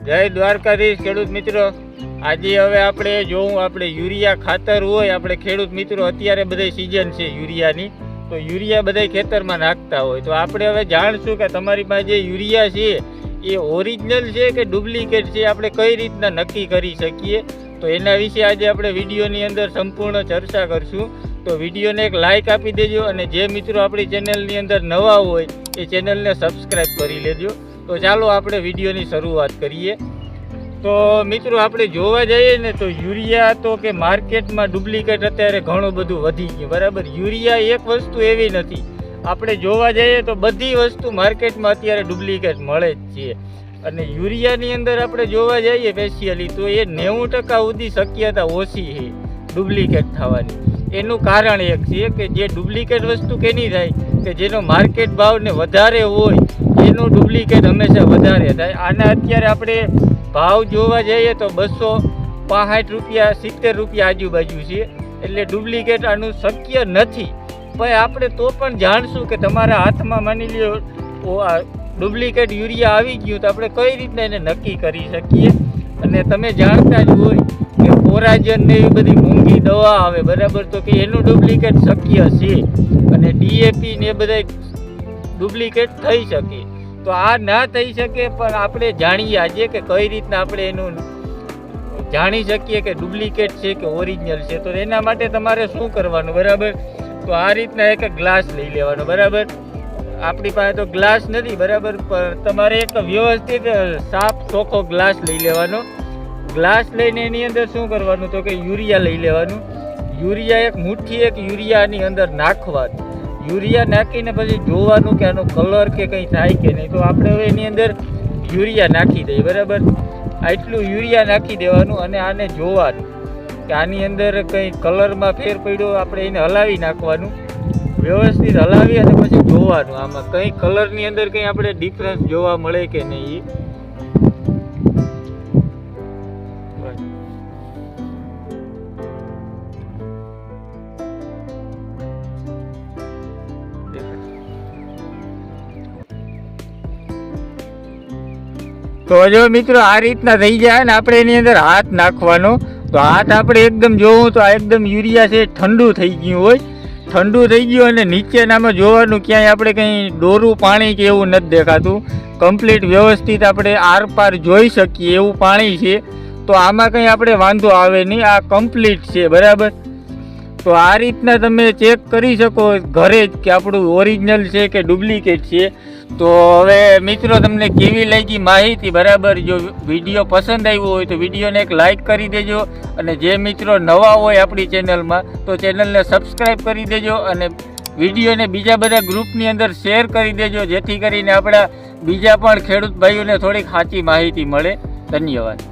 જય દ્વારકાધીશ, ખેડૂત મિત્રો. આજે હવે આપણે જોવું આપણે યુરિયા ખાતર હોય, આપણે ખેડૂત મિત્રો, અત્યારે બધે સિઝન છે યુરિયાની. તો યુરિયા બધા ખેતરમાં નાખતા હોય. તો આપણે હવે જાણશું કે તમારી પાસે જે યુરિયા છે, એ ઓરિજિનલ છે કે ડુપ્લિકેટ છે, આપણે કઈ રીતના નક્કી કરી શકીએ? તો એના વિશે આજે આપણે વિડીયોની અંદર સંપૂર્ણ ચર્ચા કરશું. તો વિડીયોને એક લાઇક આપી દેજો અને જે મિત્રો આપણી ચેનલની અંદર નવા હોય, એ ચેનલને સબસ્ક્રાઈબ કરી લેજો. તો ચાલો આપણે વિડીયોની શરૂઆત કરીએ. તો મિત્રો, આપણે જોવા જઈએ ને તો યુરિયા તો કે માર્કેટમાં ડુપ્લિકેટ અત્યારે ઘણું બધું વધી ગયું. બરાબર? યુરિયા એક વસ્તુ એવી નથી. આપણે જોવા જઈએ તો બધી વસ્તુ માર્કેટમાં અત્યારે ડુપ્લિકેટ મળે જ છે. અને યુરિયાની અંદર આપણે જોવા જઈએ સ્પેશિયલી, તો એ નેવું ટકા સુધી શક્યતા ઓછી છે ડુપ્લિકેટ થવાની. એનું કારણ એક છે કે જે ડુપ્લિકેટ વસ્તુ કેની થાય? કે જેનો માર્કેટ ભાવ ને વધારે હોય, એનું ડુપ્લિકેટ હંમેશા વધારે થાય. આના અત્યારે આપણે ભાવ જોવા જઈએ તો બસો પાંસઠ રૂપિયા, સિત્તેર રૂપિયા આજુબાજુ છે. એટલે ડુપ્લિકેટ આનું શક્ય નથી. પણ આપણે તો પણ જાણશું કે તમારા હાથમાં માની લ્યો ડુપ્લિકેટ યુરિયા આવી ગયું તો આપણે કઈ રીતના એને નક્કી કરી શકીએ? અને તમે જાણતા જ હોય કે કોરાજન ને એવી બધી મોંઘી દવા આવે, બરાબર? તો કે એનું ડુપ્લિકેટ શક્ય છે. અને ડીએપી ને એ બધા ડુપ્લિકેટ થઈ શકે. તો આ ના થઈ શકે, પણ આપણે જાણીએ આજે કે કઈ રીતના આપણે એનું જાણી શકીએ કે ડુપ્લિકેટ છે કે ઓરિજિનલ છે. તો એના માટે તમારે શું કરવાનું, બરાબર? તો આ રીતના એક ગ્લાસ લઈ લેવાનો, બરાબર? આપણી પાસે તો ગ્લાસ નથી, બરાબર? પણ તમારે એક વ્યવસ્થિત સાફ ચોખ્ખો ગ્લાસ લઈ લેવાનો. ગ્લાસ લઈને એની અંદર શું કરવાનું? તો કે યુરિયા લઈ લેવાનું. યુરિયા એક મુઠ્ઠી, એક યુરિયાની અંદર નાખવાનું. યુરિયા નાખીને પછી જોવાનું કે આનો કલર કે કંઈ થાય કે નહીં. તો આપણે હવે એની અંદર યુરિયા નાખી દઈએ, બરાબર? આટલું યુરિયા નાખી દેવાનું અને આને જોવાનું કે આની અંદર કંઈ કલરમાં ફેર પડ્યો, આપણે એને હલાવી નાખવાનું. વ્યવસ્થિત હલાવી અને પછી જોવાનું આમાં કંઈ કલરની અંદર કંઈ આપણે ડિફરન્સ જોવા મળે કે નહીં. તો જો મિત્રો આ રીતના થઈ જાય ને આપણે એની અંદર હાથ નાખવાનો, તો હાથ આપણે એકદમ જોવું તો આ એકદમ યુરિયા છે, ઠંડુ થઈ ગયું હોય. ઠંડુ થઈ ગયું અને નીચેનામાં જોવાનું ક્યાંય આપણે કંઈ ડોરું પાણી કે એવું નથી દેખાતું. કમ્પ્લીટ વ્યવસ્થિત આપણે આર પાર જોઈ શકીએ એવું પાણી છે. તો આમાં કંઈ આપણે વાંધો આવે નહીં. આ કમ્પ્લીટ છે, બરાબર? તો આ રીતના તમે ચેક કરી શકો ઘરે જ કે આપણું ઓરિજિનલ છે કે ડુપ્લિકેટ છે. તો હવે મિત્રો, તમને કેવી લાગી માહિતી? બરાબર, જો વીડિયો પસંદ આવ્યો હોય તો વિડીયોને એક લાઈક કરી દેજો અને જે મિત્રો નવા હોય આપણી ચેનલમાં તો ચેનલને સબસ્ક્રાઈબ કરી દેજો અને વિડીયોને બીજા બધા ગ્રુપની અંદર શેર કરી દેજો, જેથી કરીને આપણા બીજા પણ ખેડૂત ભાઈઓને થોડીક સાચી માહિતી મળે. ધન્યવાદ.